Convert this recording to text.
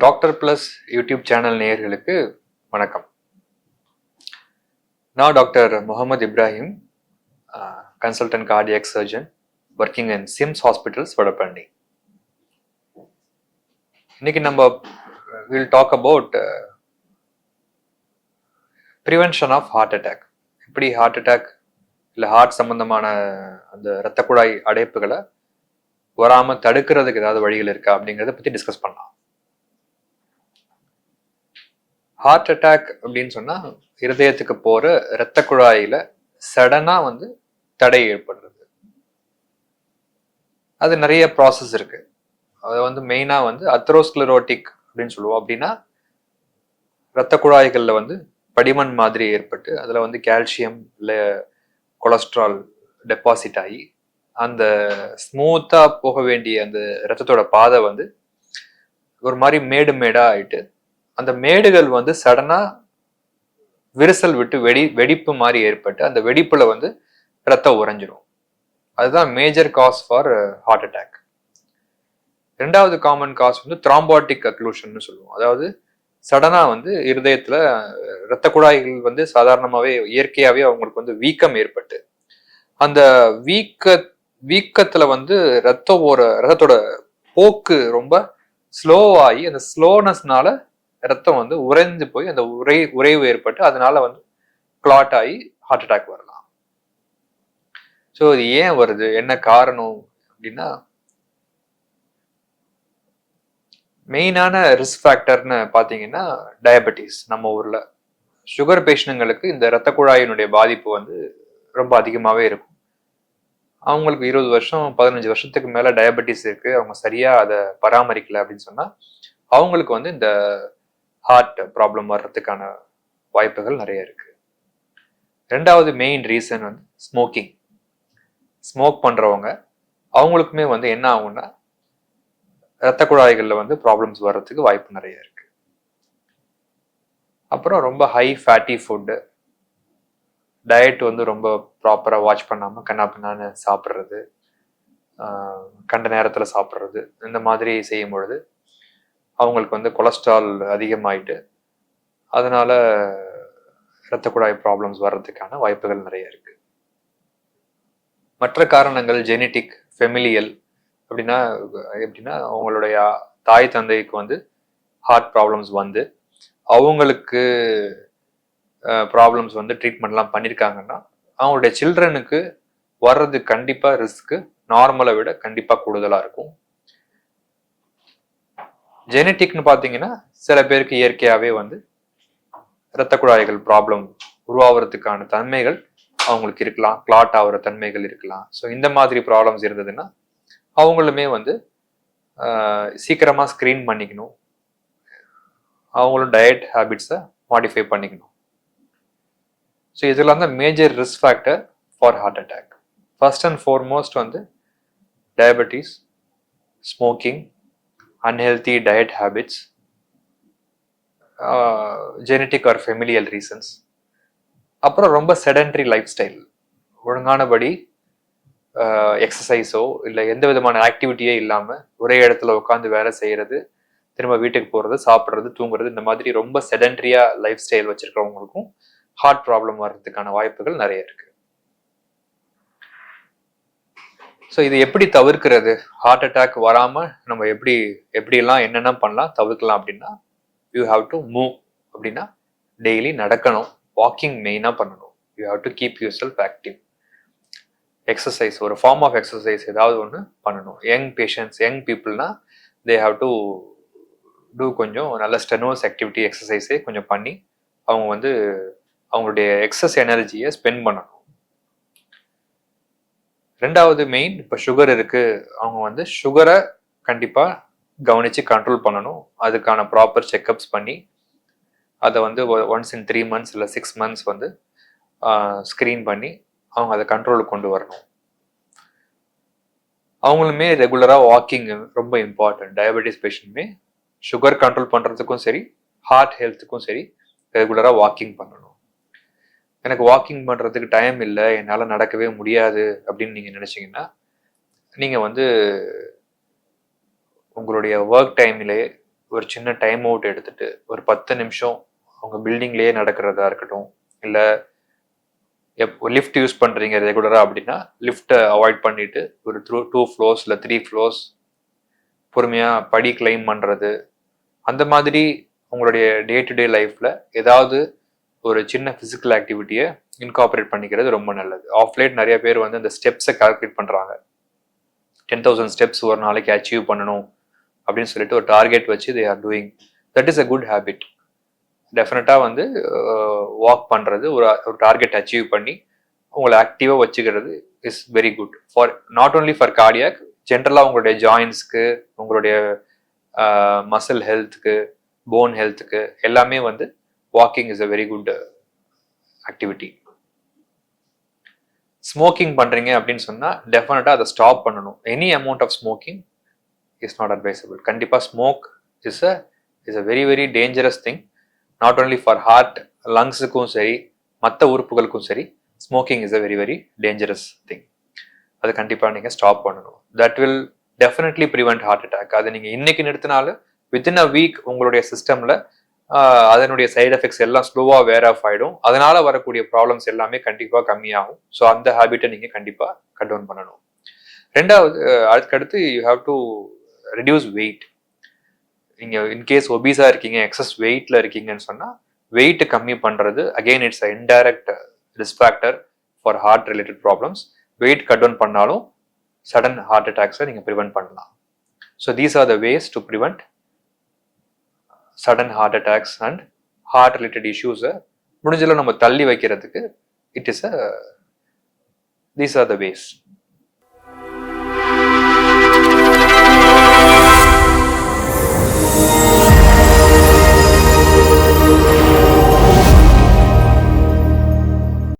Doctor plus YouTube channel நேயர்களுக்கு வணக்கம். நான் doctor Mohammed Ibrahim consultant cardiac surgeon working in SIMS hospitals Vadapalani. இன்னைக்கு நம்ம will talk about prevention of heart attack எப்படி heart attack இல்லை heart சம்பந்தமான அந்த இரத்த குழாய் அடைப்புகளை வராமல் தடுக்கிறதுக்கு ஏதாவது வழிகள் இருக்கா அப்படிங்கிறத பற்றி டிஸ்கஸ் பண்ணலாம். ஹார்ட் அட்டாக் அப்படின்னு சொன்னா இருதயத்துக்கு போற இரத்த குழாயில சடனா வந்து தடை ஏற்படுறது. அது நிறைய ப்ராசஸ் இருக்கு. அது வந்து மெயினா வந்து அத்ரோஸ்க்ளரோட்டிக் அப்படின்னு சொல்லுவோம். அப்படின்னா இரத்த குழாய்களில் வந்து படிமண் மாதிரி ஏற்பட்டு அதுல வந்து கால்சியம் இல்லை கொலஸ்ட்ரால் டெபாசிட் ஆகி அந்த ஸ்மூத்தா போக வேண்டிய அந்த ரத்தத்தோட பாதை வந்து ஒரு மாதிரி மேடு மேடா ஆயிட்டு அந்த மேடுகள் வந்து சடனா விரிசல் விட்டு வெடி வெடிப்பு மாதிரி ஏற்பட்டு அந்த வெடிப்புல வந்து ரத்தம் உறைஞ்சிரும். அதுதான் major cause for heart attack ரெண்டாவது காமன் காஸ் வந்து த்ராம்பாட்டிக் அக்ளூஷன் சொல்லுவோம். அதாவது சடனா வந்து இருதயத்துல uh, இரத்த குழாய்கள் வந்து சாதாரணமாவே இயற்கையாவே அவங்களுக்கு வந்து வீக்கம் ஏற்பட்டு அந்த வீக்க வீக்கத்துல வந்து ரத்தம் ஓர ரத்தத்தோட போக்கு ரொம்ப ஸ்லோவாகி அந்த ஸ்லோனஸ்னால ரத்தம் வந்து உறைஞ்சு போய் அந்த உரை உறைவு ஏற்பட்டு அதனால வந்து கிளாட் ஆகி ஹார்ட் அட்டாக் வரலாம். ஸோ இது ஏன் வருது? என்ன காரணம்? அப்படின்னா மெயினான ரிஸ்க் ஃபேக்டர்னு பார்த்தீங்கன்னா டயபெட்டிஸ் நம்ம ஊரில். சுகர் பேஷண்ட்டுங்களுக்கு இந்த இரத்த குழாயினுடைய பாதிப்பு வந்து ரொம்ப அதிகமாகவே இருக்கும். அவங்களுக்கு இருபது வருஷம் பதினஞ்சு வருஷத்துக்கு மேலே டயபெட்டிஸ் இருக்கு. அவங்க சரியாக அதை பராமரிக்கலை அப்படின்னு சொன்னால் அவங்களுக்கு வந்து இந்த ஹார்ட் ப்ராப்ளம் வர்றதுக்கான வாய்ப்புகள் நிறைய இருக்கு. ரெண்டாவது மெயின் ரீசன் வந்து ஸ்மோக்கிங் ஸ்மோக் பண்ணுறவங்க அவங்களுக்குமே வந்து என்ன ஆகும்னா இரத்த குழாய்களில் வந்து ப்ராப்ளம்ஸ் வர்றதுக்கு வாய்ப்பு நிறைய இருக்கு. அப்புறம் ரொம்ப ஹை ஃபேட்டி ஃபுட்டு டயட் வந்து ரொம்ப ப்ராப்பராக வாட்ச் பண்ணாமல் கண்ணா பின்னான்னு சாப்பிட்றது கண்ட நேரத்தில் சாப்பிட்றது இந்த மாதிரி செய்யும் பொழுது அவங்களுக்கு வந்து கொலஸ்ட்ரால் அதிகமாயிட்டு அதனால இரத்த குழாய் ப்ராப்ளம்ஸ் வர்றதுக்கான வாய்ப்புகள் நிறைய இருக்கு. மற்ற காரணங்கள் ஜெனட்டிக் ஃபெமிலியல் அப்படின்னா எப்படின்னா அவங்களுடைய தாய் தந்தைக்கு வந்து ஹார்ட் ப்ராப்ளம்ஸ் வந்து அவங்களுக்கு ப்ராப்ளம்ஸ் வந்து ட்ரீட்மெண்ட்லாம் பண்ணியிருக்காங்கன்னா அவங்களுடைய சில்ட்ரனுக்கு வர்றது கண்டிப்பாக ரிஸ்க்கு நார்மலை விட கண்டிப்பாக கூடுதலாக இருக்கும். ஜெனட்டிக்னு பார்த்தீங்கன்னா சில பேருக்கு இயற்கையாகவே வந்து இரத்த குழாய்கள் ப்ராப்ளம் உருவாகிறதுக்கான தன்மைகள் அவங்களுக்கு இருக்கலாம். கிளாட் ஆகிற தன்மைகள் இருக்கலாம். ஸோ இந்த மாதிரி ப்ராப்ளம்ஸ் இருந்ததுன்னா அவங்களுமே வந்து சீக்கிரமாக ஸ்க்ரீன் பண்ணிக்கணும். அவங்களும் டயட் ஹேபிட்ஸை மாடிஃபை பண்ணிக்கணும். ஸோ இதெல்லாம் தான் major risk factor for heart attack first and foremost வந்து diabetes smoking unhealthy diet habits genetic or familial reasons அப்புறம் ரொம்ப செடன்ட்ரி லைஃப் ஸ்டைல் ஒழுங்கானபடி uh, எக்ஸசைஸோ இல்லை எந்த விதமான ஆக்டிவிட்டியே இல்லாமல் ஒரே இடத்துல உட்காந்து வேலை செய்கிறது திரும்ப வீட்டுக்கு போகிறது சாப்பிட்றது தூங்குறது இந்த மாதிரி ரொம்ப செடன்ட்ரியாக லைஃப் ஸ்டைல் வச்சுருக்கிறவங்களுக்கும் ஹார்ட் ப்ராப்ளம் வர்றதுக்கான வாய்ப்புகள் நிறைய இருக்குது ஸோ இது எப்படி தவிர்க்கிறது? ஹார்ட் அட்டாக் வராமல் நம்ம எப்படி எப்படிலாம் என்னென்ன பண்ணலாம் தவிர்க்கலாம் அப்படின்னா யூ ஹாவ் டு மூவ் அப்படின்னா டெய்லி நடக்கணும். வாக்கிங் மெயினாக பண்ணணும். You have to keep yourself active exercise ஒரு ஃபார்ம் ஆஃப் எக்ஸசைஸ் ஏதாவது ஒன்று பண்ணணும். யங் பேஷண்ட்ஸ் யங் பீப்புள்னா தே ஹாவ் டு டூ கொஞ்சம் நல்ல ஸ்டெனோஸ் ஆக்டிவிட்டி எக்ஸசைஸே கொஞ்சம் பண்ணி அவங்க வந்து அவங்களுடைய எக்ஸஸ் எனர்ஜியை ஸ்பெண்ட் பண்ணணும். ரெண்டாவது மெயின் இப்போ சுகர் இருக்குது அவங்க வந்து சுகரை கண்டிப்பாக கவனித்து கண்ட்ரோல் பண்ணணும். அதுக்கான ப்ராப்பர் செக்கப்ஸ் பண்ணி அதை வந்து ஒன்ஸ் இன் த்ரீ மந்த்ஸ் இல்லை சிக்ஸ் மந்த்ஸ் வந்து ஸ்க்ரீன் பண்ணி அவங்க அதை கண்ட்ரோலுக்கு கொண்டு வரணும். அவங்களுமே ரெகுலராக வாக்கிங் ரொம்ப இம்பார்ட்டன்ட் டயபெட்டிஸ் பேஷண்ட்டுமே சுகர் கண்ட்ரோல் பண்ணுறதுக்கும் சரி ஹார்ட் ஹெல்த்துக்கும் சரி ரெகுலராக வாக்கிங் பண்ணணும். எனக்கு வாக்கிங் பண்ணுறதுக்கு டைம் இல்லை என்னால் நடக்கவே முடியாது அப்படின்னு நீங்கள் நினச்சிங்கன்னா நீங்கள் வந்து உங்களுடைய ஒர்க் டைம்லேயே ஒரு சின்ன டைம் அவுட் எடுத்துட்டு ஒரு பத்து நிமிஷம் அவங்க பில்டிங்லேயே நடக்கிறதா இருக்கட்டும் இல்லை எப் லிஃப்ட் யூஸ் பண்ணுறீங்க ரெகுலராக அப்படின்னா லிஃப்ட்டை அவாய்ட் பண்ணிட்டு ஒரு த்ரூ டூ ஃப்ளோர்ஸ் இல்லை த்ரீ ஃப்ளோர்ஸ் பொறுமையாக படி கிளைம் பண்ணுறது அந்த மாதிரி உங்களுடைய டே டு டே லைஃப்பில் ஏதாவது ஒரு சின்ன ஃபிசிக்கல் ஆக்டிவிட்டியை இன்கார்பரேட் பண்ணிக்கிறது ரொம்ப நல்லது. ஆஃப் லேட் நிறைய பேர் வந்து அந்த ஸ்டெப்ஸை கால்குலேட் பண்ணுறாங்க டென் தௌசண்ட் ஸ்டெப்ஸ் ஒரு நாளைக்கு அச்சீவ் பண்ணணும் அப்படின்னு சொல்லிட்டு ஒரு டார்கெட் வச்சு they are doing that is a good habit டெஃபினட்டாக வந்து வாக் பண்ணுறது ஒரு ஒரு டார்கெட் அச்சீவ் பண்ணி உங்களை ஆக்டிவாக வச்சுக்கிறது is very good for not only for cardiac ஜென்ரலாக உங்களுடைய ஜாயின்ஸ்க்கு உங்களுடைய மசில் ஹெல்த்துக்கு போன் ஹெல்த்துக்கு எல்லாமே வந்து walking is a very good activity smoking பண்ணுறீங்க அப்படின்னு சொன்னால் டெஃபினட்டாக அதை ஸ்டாப் பண்ணணும். Any amount of smoking is not advisable கண்டிப்பாக smoke is a is a very very dangerous thing not only for heart லங்ஸுக்கும் சரி மற்ற உறுப்புகளுக்கும் சரி smoking is a very very dangerous thing அது கண்டிப்பாக நீங்கள் ஸ்டாப் பண்ணணும். That will definitely prevent heart attack அதை நீங்கள் இன்னைக்கு நிறுத்தினாலும் வித்தின் அ வீக் உங்களுடைய சிஸ்டமில் அதனுடைய சைடு எஃபெக்ட்ஸ் எல்லாம் ஸ்லோவாக வேர் ஆஃப் ஆகிடும் அதனால வரக்கூடிய ப்ராப்ளம்ஸ் எல்லாமே கண்டிப்பாக கம்மியாகும். ஸோ அந்த ஹேபிட்டை நீங்கள் கண்டிப்பாக கட் பண்ணணும். ரெண்டாவது அதுக்கடுத்து you have to reduce weight நீங்கள் இன்கேஸ் ஒபீஸாக இருக்கீங்க எக்ஸஸ் வெயிட்டில் இருக்கீங்கன்னு சொன்னால் வெயிட்டு கம்மி பண்ணுறது again it's a indirect risk for heart related problems weight cut down பண்ணாலும் சடன் ஹார்ட் அட்டாக்ஸை நீங்கள் ப்ரிவெண்ட் பண்ணலாம். So these are the ways to prevent sudden heart attacks and heart related இஷ்யூஸை முடிஞ்சளவு நம்ம தள்ளி வைக்கிறதுக்கு it is a these are the ways